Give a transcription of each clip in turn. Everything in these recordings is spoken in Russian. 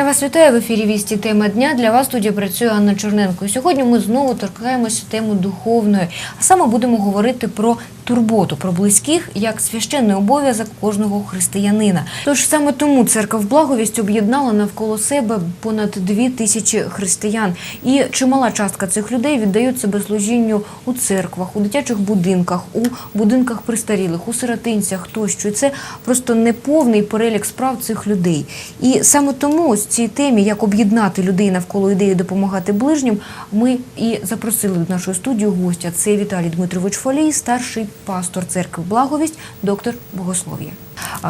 Я вас вітаю в ефірі Вісті тема дня. Для вас в студії працює Анна Чорненко. Сьогодні ми знову торкаємося теми духовної, а саме будемо говорити про турботу, про близьких як священний обов'язок кожного християнина. Тож саме тому церква благовість об'єднала навколо себе понад дві тисячі християн, і чимала частка цих людей віддають себе служінню у церквах, у дитячих будинках, у будинках престарілих, у сиротинцях тощо. І це просто неповний перелік справ цих людей. І саме тому ось цій темі, як об'єднати людей навколо ідеї допомагати ближнім, ми і запросили до нашої студії гостя. Це Віталій Дмитрович Фолій, старший пастор церкви Благовість, доктор богослов'я.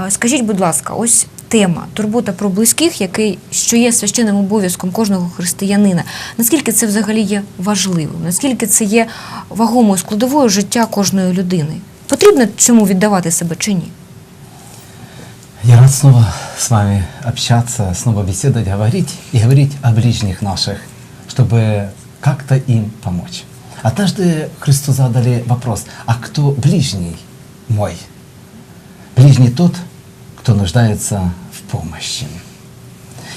Скажіть, будь ласка, ось тема турбота про близьких, який що є священним обов'язком кожного християнина. Наскільки це взагалі є важливим? Наскільки це є вагомою складовою життя кожної людини? Потрібно цьому віддавати себе чи ні? Я рад снова с вами общаться, снова беседовать, говорить и говорить о ближних наших, чтобы как-то им помочь. Однажды Христу задали вопрос, а кто ближний мой? Ближний тот, кто нуждается в помощи.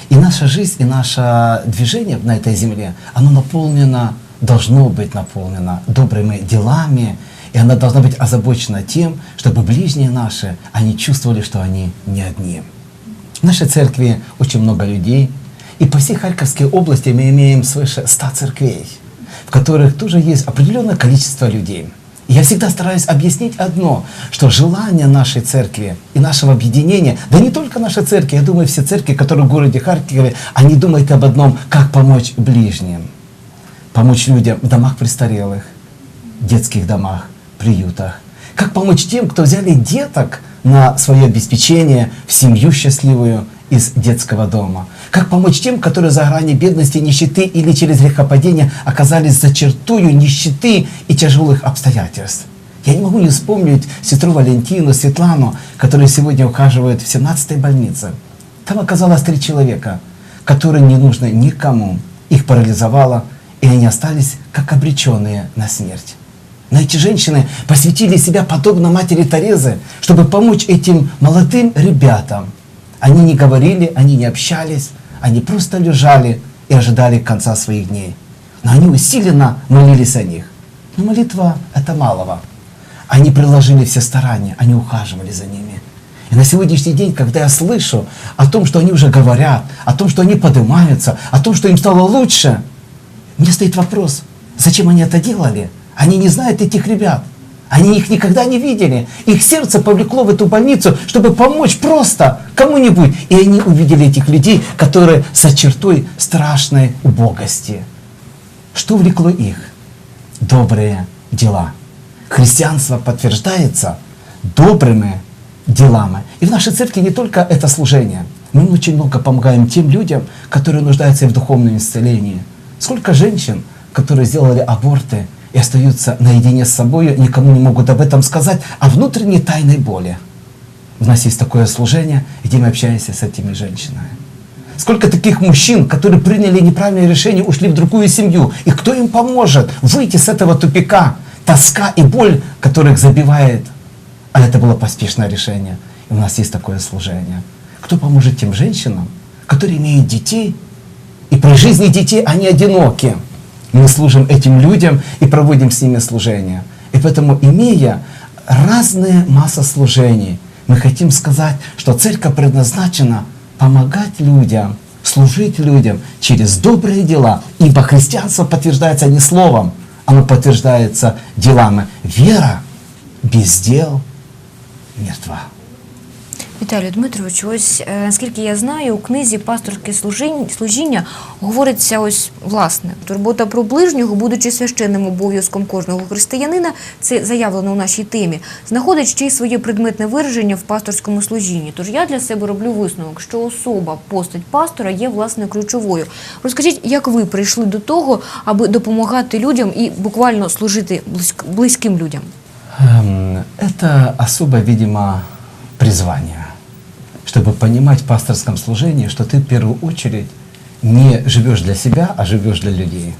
И наша жизнь, и наше движение на этой земле, оно наполнено, должно быть наполнено добрыми делами, и оно должно быть озабочено тем, чтобы ближние наши, они чувствовали, что они не одни. В нашей церкви очень много людей, и по всей Харьковской области мы имеем свыше 100 церквей, в которых тоже есть определенное количество людей. И я всегда стараюсь объяснить одно, что желание нашей церкви и нашего объединения, да не только нашей церкви, я думаю, все церкви, которые в городе Харькове, они думают об одном, как помочь ближним. Помочь людям в домах престарелых, детских домах, приютах. Как помочь тем, кто взяли деток на свое обеспечение в семью счастливую из детского дома. Как помочь тем, которые за грани бедности, нищеты или через грехопадение оказались за чертою нищеты и тяжелых обстоятельств. Я не могу не вспомнить сестру Валентину, Светлану, которые сегодня ухаживают в 17-й больнице. Там оказалось три человека, которые не нужны никому. Их парализовало, и они остались как обреченные на смерть. Но эти женщины посвятили себя подобно матери Терезы, чтобы помочь этим молодым ребятам. Они не говорили, они не общались, они просто лежали и ожидали конца своих дней. Но они усиленно молились о них. Но молитва – это малого. Они приложили все старания, они ухаживали за ними. И на сегодняшний день, когда я слышу о том, что они уже говорят, о том, что они поднимаются, о том, что им стало лучше, мне стоит вопрос, зачем они это делали? Они не знают этих ребят. Они их никогда не видели. Их сердце повлекло в эту больницу, чтобы помочь просто кому-нибудь. И они увидели этих людей, которые со чертой страшной убогости. Что влекло их? Добрые дела. Христианство подтверждается добрыми делами. И в нашей церкви не только это служение. Мы очень много помогаем тем людям, которые нуждаются в духовном исцелении. Сколько женщин, которые сделали аборты и остаются наедине с собой, никому не могут об этом сказать, о внутренней тайной боли. У нас есть такое служение, где мы общаемся с этими женщинами. Сколько таких мужчин, которые приняли неправильное решение, ушли в другую семью. И кто им поможет выйти с этого тупика? Тоска и боль, которых забивает. А это было поспешное решение. И у нас есть такое служение. Кто поможет тем женщинам, которые имеют детей, и при жизни детей они одиноки. Мы служим этим людям и проводим с ними служение. И поэтому, имея разные массы служений, мы хотим сказать, что церковь предназначена помогать людям, служить людям через добрые дела. Ибо христианство подтверждается не словом, оно подтверждается делами. Вера без дел мертва. Віталію Дмитровичу, ось е, наскільки я знаю, у книзі пасторське служіння, говориться ось власне турбота про ближнього, будучи священним обов'язком кожного християнина, це заявлено у нашій темі, знаходить ще й своє предметне вираження в пасторському служінні. Тож я для себе роблю висновок, що особа, постать пастора є власне ключовою. Розкажіть, як ви прийшли до того, аби допомагати людям і буквально служити близьк- близьким людям? Это особое, видимо, призвание, чтобы понимать в пасторском служении, что ты в первую очередь не живешь для себя, а живешь для людей.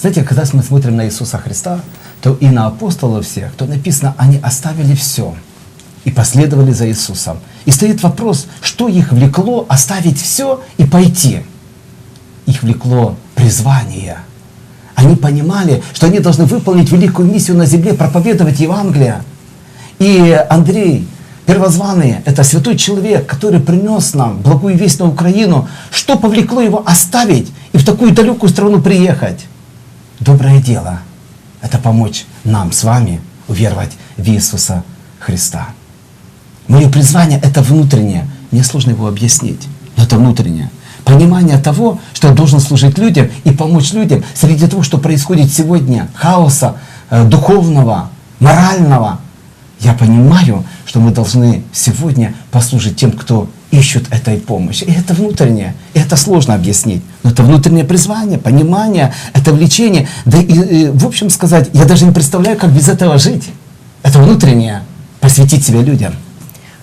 Знаете, когда мы смотрим на Иисуса Христа, то и на апостолов всех, то написано, они оставили все и последовали за Иисусом. И стоит вопрос, что их влекло оставить все и пойти. Их влекло призвание. Они понимали, что они должны выполнить великую миссию на земле, проповедовать Евангелие. И Андрей, первозваный, это святой человек, который принес нам благую весть на Украину. Что повлекло его оставить и в такую далекую страну приехать? Доброе дело – это помочь нам с вами уверовать в Иисуса Христа. Мое призвание – это внутреннее. Мне сложно его объяснить, но это внутреннее. Понимание того, что я должен служить людям и помочь людям среди того, что происходит сегодня, хаоса э, духовного, морального. Я понимаю, что мы должны сегодня послужить тем, кто ищут этой помощи. И это внутреннее. И это сложно объяснить. Но это внутреннее призвание, понимание, это влечение. Да и, и, в общем сказать, я даже не представляю, как без этого жить. Это внутреннее. Посвятить себя людям.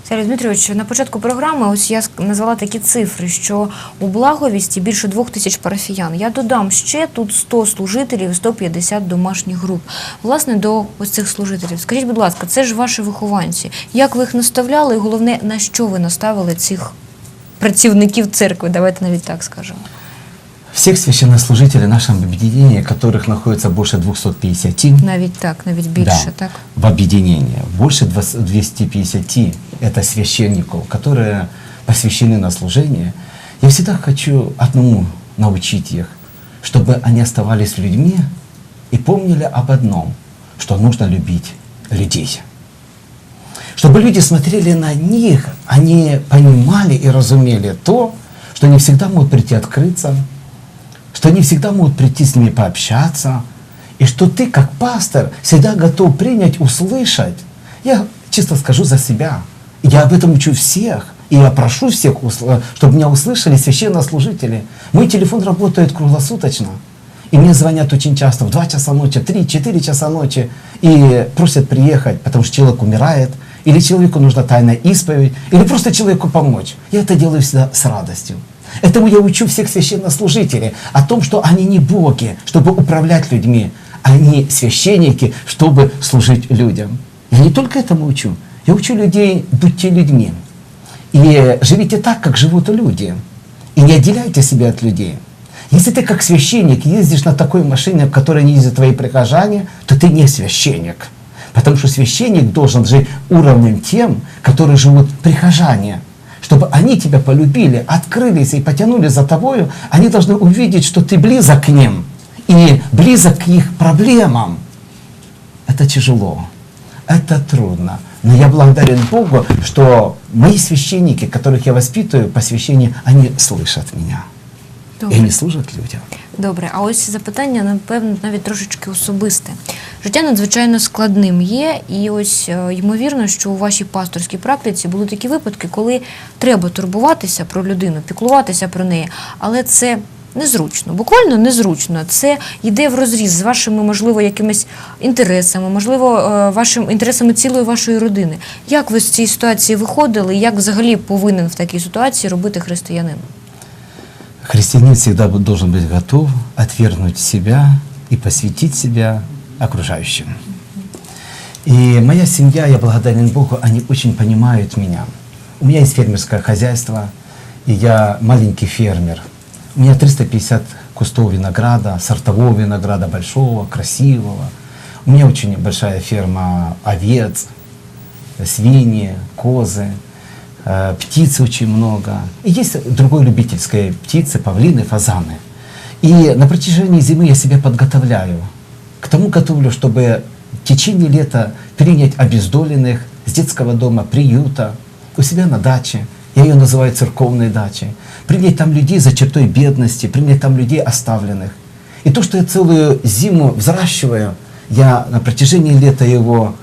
Сергій Дмитрович, на початку програми ось я ск- назвала такі цифри, що у благовісті більше двох тисяч парафіян. Я додам ще тут 100 служителів, 150 домашніх груп. Власне, до ось цих служителів. Скажіть, будь ласка, це ж ваші вихованці. Як ви їх наставляли? І головне, на що ви наставили цих працівників церкви? Давайте навіть так скажемо. Всех священнослужителей нашего объединения, которых находится больше 250, Навіть так, навіть більше, Да, так? в объединении. Больше 20 250 это священников, которые посвящены на служение. Я всегда хочу одному научить их, чтобы они оставались людьми и помнили об одном, что нужно любить людей. Чтобы люди смотрели на них, они понимали и разумели то, что не всегда могут прийти открыться, что не всегда могут прийти с ними пообщаться, и что ты, как пастор, всегда готов принять, услышать. Я чисто скажу за себя. Я об этом учу всех. И я прошу всех, чтобы меня услышали священнослужители. Мой телефон работает круглосуточно. И мне звонят очень часто, в 2 часа ночи, 3-4 часа ночи, и просят приехать, потому что человек умирает, или человеку нужна тайная исповедь, или просто человеку помочь. Я это делаю всегда с радостью. Этому я учу всех священнослужителей о том, что они не боги, чтобы управлять людьми, они священники, чтобы служить людям. Я не только этому учу, я учу людей, будьте людьми. И живите так, как живут люди. И не отделяйте себя от людей. Если ты как священник ездишь на такой машине, в которой не ездят твои прихожане, то ты не священник. Потому что священник должен жить уровнем тем, которые живут прихожане. Чтобы они тебя полюбили, открылись и потянули за тобою, они должны увидеть, что ты близок к ним и близок к их проблемам. Это тяжело, это трудно. Но я благодарен Богу, что мои священники, которых я воспитываю по священию, они слышат меня. И они служат людям. Добре, а ось запитання, напевно, навіть трошечки особисте. Життя надзвичайно складним є, і ось е, ймовірно, що у вашій пасторській практиці були такі випадки, коли треба турбуватися про людину, піклуватися про неї, але це незручно, буквально незручно. Це йде в розріз з вашими, можливо, якимись інтересами, можливо, е, вашим інтересами цілої вашої родини. Як ви з цієї ситуації виходили? і Як взагалі повинен в такій ситуації робити християнин? Христианин всегда бу- должен быть готов отвергнуть себя и посвятить себя окружающим. И моя семья, я благодарен Богу, они очень понимают меня. У меня есть фермерское хозяйство, и я маленький фермер. У меня 350 кустов винограда, сортового винограда большого, красивого. У меня очень большая ферма овец, свиньи, козы, э, птиц очень много. И есть другой любительской птицы, павлины, фазаны. И на протяжении зимы я себя подготовляю. К тому готовлю, чтобы в течение лета принять обездоленных с детского дома, приюта, у себя на даче. Я ее называю церковной дачей. Принять там людей за чертой бедности, принять там людей оставленных. И то, что я целую зиму взращиваю, я на протяжении лета его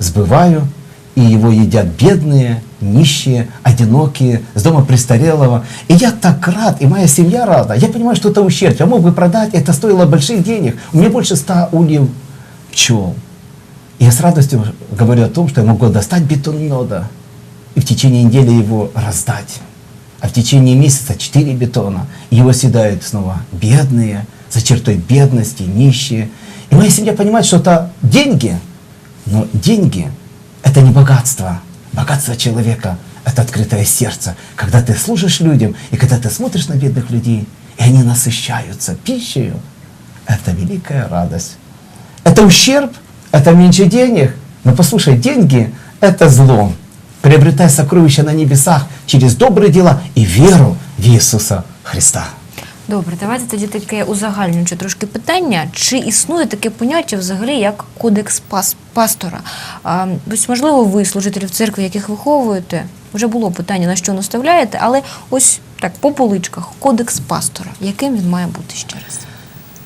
сбываю, и его едят бедные, нищие, одинокие, с дома престарелого. И я так рад, и моя семья рада. Я понимаю, что это ущерб. Я мог бы продать, это стоило больших денег. У меня больше ста ульев пчел. И я с радостью говорю о том, что я могу достать бетоннода и в течение недели его раздать. А в течение месяца 4 бетона. Его съедают снова бедные, за чертой бедности, нищие. И моя семья понимает, что это деньги, но деньги – это не богатство, Богатство человека – это открытое сердце. Когда ты служишь людям, и когда ты смотришь на бедных людей, и они насыщаются пищей, это великая радость. Это ущерб, это меньше денег. Но послушай, деньги – это зло. Приобретай сокровища на небесах через добрые дела и веру в Иисуса Христа. Добре, давайте тоді таке узагальнююче трошки питання. Чи існує таке поняття взагалі як кодекс пас- пастора? А, ось, можливо, ви, служителі в церкві, яких виховуєте, вже було питання, на що наставляєте, але ось так, по поличках, кодекс пастора. Яким він має бути ще раз?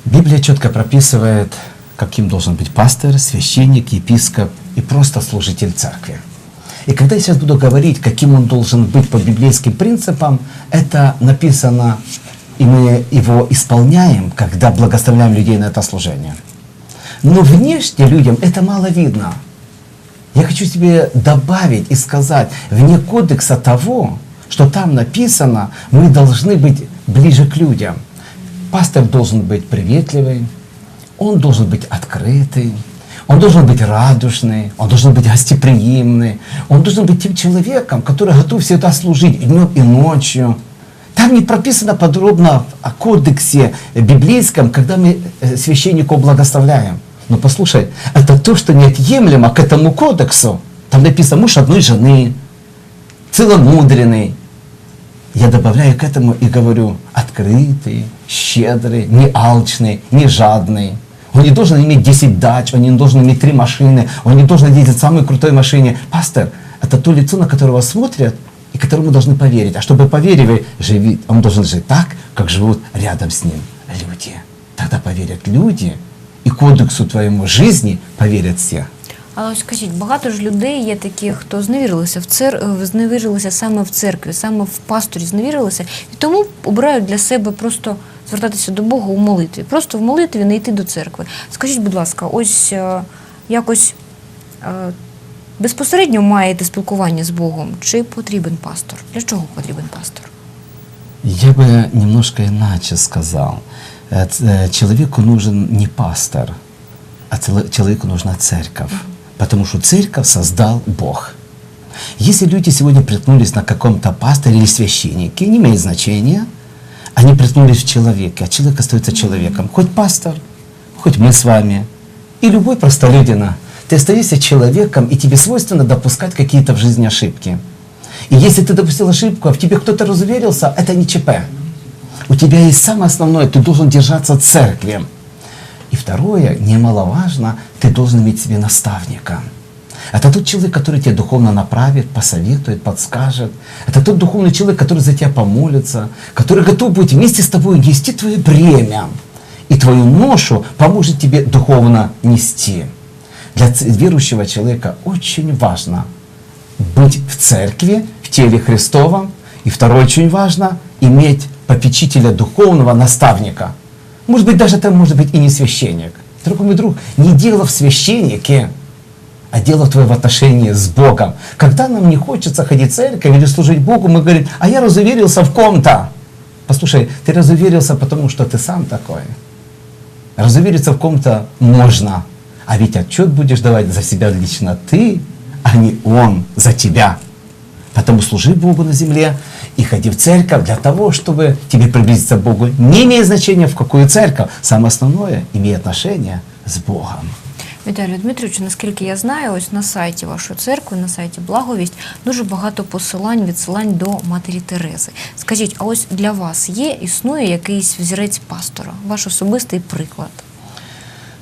Библия четко прописывает, каким должен быть пастор, священник, епископ и просто служитель церкви. И когда я сейчас буду говорить, каким он должен быть по библейским принципам, это написано, и мы его исполняем, когда благословляем людей на это служение. Но внешне людям это мало видно. Я хочу тебе добавить и сказать, вне кодекса того, что там написано, мы должны быть ближе к людям. Пастор должен быть приветливый, он должен быть открытый, он должен быть радушный, он должен быть гостеприимный, он должен быть тем человеком, который готов всегда служить и днем, и ночью. Там не прописано подробно о кодексе библейском, когда мы э, священнику благословляем. Но послушай, это то, что неотъемлемо к этому кодексу. Там написано муж одной жены, целомудренный. Я добавляю к этому и говорю, открытый, щедрый, не алчный, не жадный. Он не должен иметь 10 дач, он не должен иметь три машины, он не должен ездить в самой крутой машине. Пастор, это то лицо, на которого смотрят и которому должны поверить. А чтобы поверили, живи, он должен жить так, как живут рядом с ним люди. Тогда поверят люди, и кодексу твоему жизни поверят все. Але ось скажіть, багато ж людей є такі, хто зневірилися в цер... е, зневірилися саме в церкві, саме в пасторі зневірилися, і тому обирають для себе просто звертатися до Бога у молитві. Просто в молитві не йти до церкви. Скажіть, будь ласка, ось е, якось е, безпосередньо маєте спілкування з Богом? Чи потрібен пастор? Для чого потрібен пастор? Я бы немножко иначе сказал. Э, ц- э, Человеку нужен не пастор, а цело- человеку нужна церковь. Потому что церковь создал Бог. Если люди сегодня приткнулись на каком-то пасторе или священнике, не имеет значения, они приткнулись в человеке, а человек остается человеком. Хоть пастор, хоть мы с вами, и любой простолюдина. Ты остаешься человеком, и тебе свойственно допускать какие-то в жизни ошибки. И если ты допустил ошибку, а в тебе кто-то разуверился, это не ЧП. У тебя есть самое основное, ты должен держаться церкви. И второе, немаловажно, ты должен иметь себе наставника. Это тот человек, который тебя духовно направит, посоветует, подскажет. Это тот духовный человек, который за тебя помолится, который готов быть вместе с тобой нести твое бремя. И твою ношу поможет тебе духовно нести. Для верующего человека очень важно быть в церкви, в теле Христовом. И второе, очень важно, иметь попечителя духовного наставника. Может быть, даже это может быть и не священник. Дорогой мой друг, не дело в священнике, а дело твое в отношении с Богом. Когда нам не хочется ходить в церковь или служить Богу, мы говорим, а я разуверился в ком-то. Послушай, ты разуверился, потому что ты сам такой. Разувериться в ком-то можно, а ведь отчет будешь давать за себя лично ты, а не он за тебя. Потому служи Богу на земле и ходи в церковь для того, чтобы тебе приблизиться к Богу. Не имеет значения, в какую церковь. Самое основное, имеет отношение с Богом. Віталію Дмитровичу, наскільки я знаю, ось на сайті вашої церкви, на сайті Благовість, дуже багато посилань, відсилань до матері Терези. Скажіть, а ось для вас є, існує якийсь взірець пастора, ваш особистий приклад?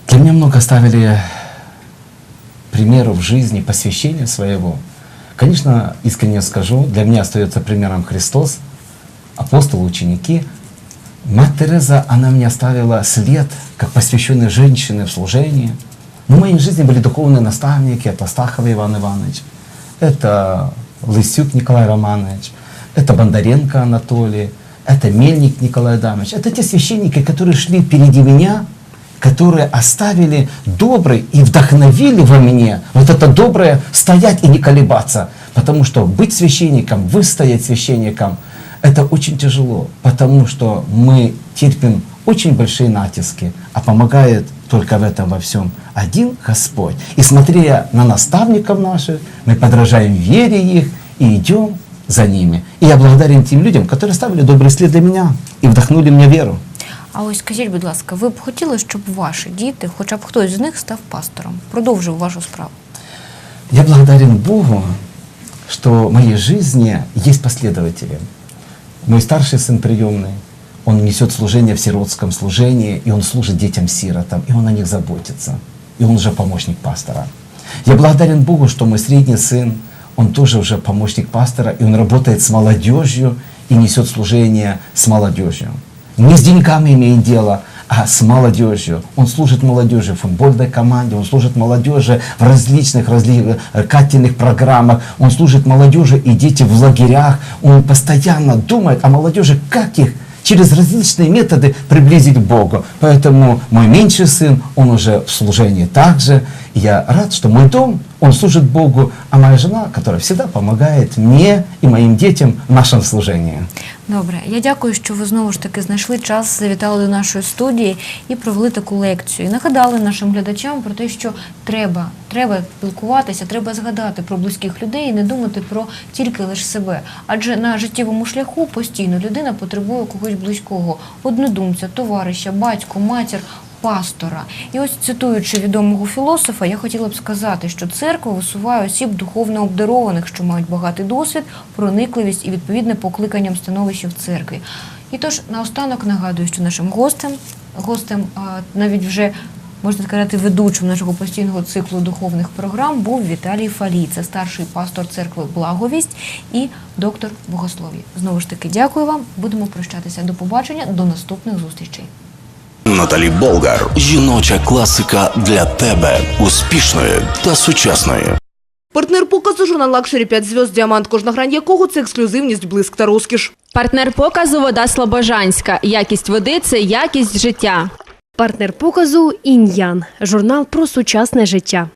Для меня много ставили примеров в жизни, посвящения своего. Конечно, искренне скажу, для меня остается примером Христос, апостолы, ученики. Мать Тереза, она мне оставила след, как посвященной женщины в служении. в моей жизни были духовные наставники, это Стахов Иван Иванович, это Лысюк Николай Романович, это Бондаренко Анатолий, это Мельник Николай Адамович. Это те священники, которые шли впереди меня, которые оставили добрый и вдохновили во мне вот это доброе стоять и не колебаться. Потому что быть священником, выстоять священником, это очень тяжело, потому что мы терпим очень большие натиски, а помогает только в этом во всем один Господь. И смотря на наставников наших, мы подражаем вере их и идем за ними. И я благодарен тем людям, которые ставили добрый след для меня и вдохнули мне веру. А ось скажіть, будь ласка, ви б хотіли, щоб ваші діти, хоча б хтось з них став пастором, продовжив вашу справу? Я благодарен Богу, что в моей жизни есть последователи. Мой старший сын приемный, он несет служение в сиротском служении, и он служит детям-сиротам, и он о них заботится. И он уже помощник пастора. Я благодарен Богу, что мой средний сын, он тоже уже помощник пастора, и он работает с молодежью и несет служение с молодежью. Не с деньгами имеет дело, а с молодежью. Он служит молодежи в футбольной команде, он служит молодежи в различных разли- э, кательных программах, он служит молодежи и дети в лагерях. Он постоянно думает о молодежи, как их через различные методы приблизить к Богу. Поэтому мой меньший сын, он уже в служении также. И я рад, что мой дом, он служит Богу, а моя жена, которая всегда помогает мне и моим детям в нашем служении. Добре, я дякую, що ви знову ж таки знайшли час, завітали до нашої студії і провели таку лекцію. І нагадали нашим глядачам про те, що треба, треба спілкуватися, треба згадати про близьких людей і не думати про тільки лише себе. Адже на життєвому шляху постійно людина потребує когось близького, однодумця, товариша, батько, матір. Пастора, і ось цитуючи відомого філософа, я хотіла б сказати, що церква висуває осіб духовно обдарованих, що мають багатий досвід, проникливість і відповідне покликанням становище в церкві. І тож наостанок нагадую, що нашим гостем, гостем навіть вже можна сказати, ведучим нашого постійного циклу духовних програм був Віталій Фалій. Це старший пастор церкви Благовість і доктор богослов'я. Знову ж таки, дякую вам. Будемо прощатися. До побачення, до наступних зустрічей. Наталі Болгар. Жіноча класика для тебе. Успішної та сучасної. Партнер показу журнал Лакшері 5 зв'язд діамант, кожна грань якого це ексклюзивність, блиск та розкіш. Партнер показу вода Слобожанська. Якість води це якість життя. Партнер показу Ін'ян. Журнал про сучасне життя.